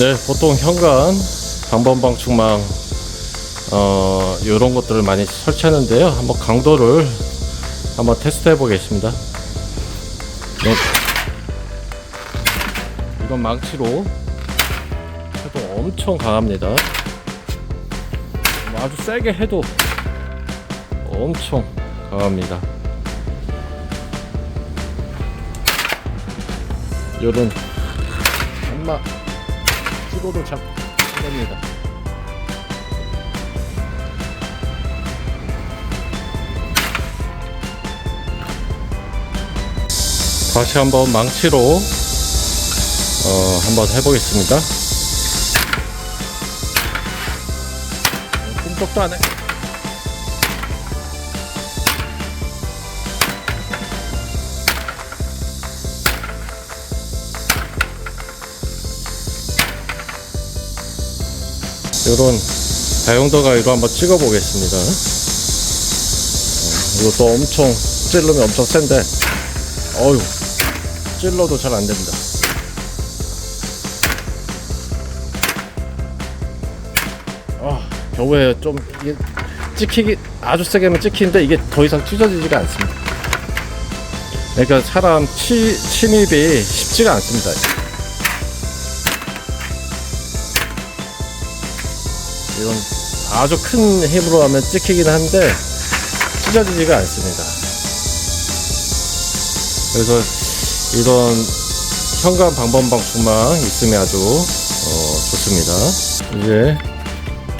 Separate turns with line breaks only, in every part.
네, 보통 현관, 방범 방충망, 어, 이런 것들을 많이 설치하는데요. 한번 강도를 한번 테스트 해 보겠습니다. 네. 이건 망치로 해도 엄청 강합니다. 뭐 아주 세게 해도 엄청 강합니다. 요런 엄마 찍어도 잘 됩니다. 다시 한번 망치로 어, 한번 해보겠습니다. 꿈쩍도 안 해. 이런 다용도 가위로 한번 찍어 보겠습니다. 이것도 엄청 찔르면 엄청 센데, 어휴, 찔러도 잘 안 됩니다. 아, 겨우에 좀 이게 찍히기 아주 세게 하면 찍히는데 이게 더 이상 찢어지지가 않습니다. 그러니까 사람 치, 침입이 쉽지가 않습니다. 이건 아주 큰 힘으로 하면 찍히긴 한데 찢어지지가 않습니다. 그래서 이런 현관 방범 방충망 있으면 아주 어, 좋습니다. 이제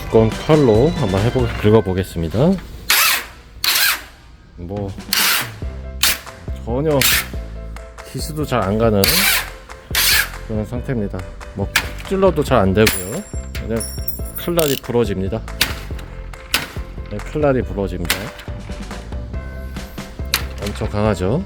두꺼운 칼로 한번 해보 긁어보겠습니다. 뭐 전혀 기스도 잘 안 가는 그런 상태입니다. 뭐 찔러도 잘 안 되고요. 그냥 칼날이 부러집니다. 네, 칼날이 부러집니다. 엄청 강하죠.